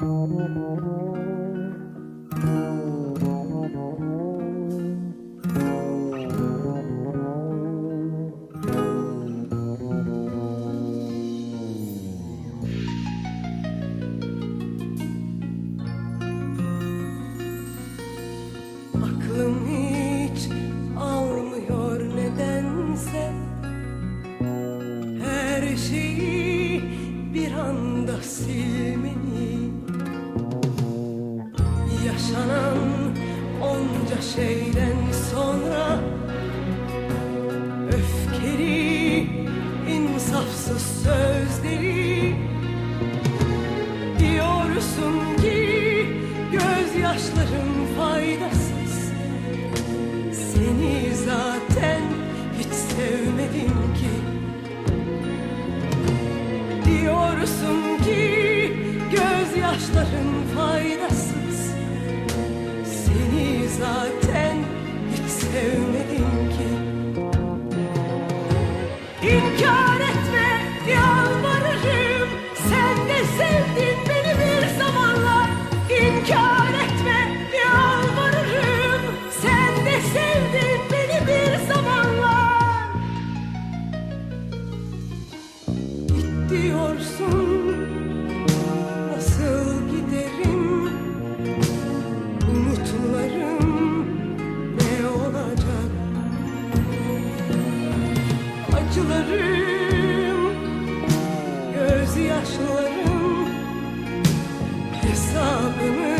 Her şeyi bir anda silmeni Yaşanan onca şeyden sonra Öfkeli, insafsız sözleri Diyorsun ki gözyaşlarım faydasız. Seni zaten hiç sevmedim ki. Diyorsun ki gözyaşların faydasız zaten hiç sevmedim ki. İnkar etme yalvarırım. Sen de sevdin beni bir zamanlar. İnkar etme yalvarırım. Sen de sevdin beni bir zamanlar. Git diyorsun gözyaşlarım hesabını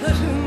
gözyaşların faydasız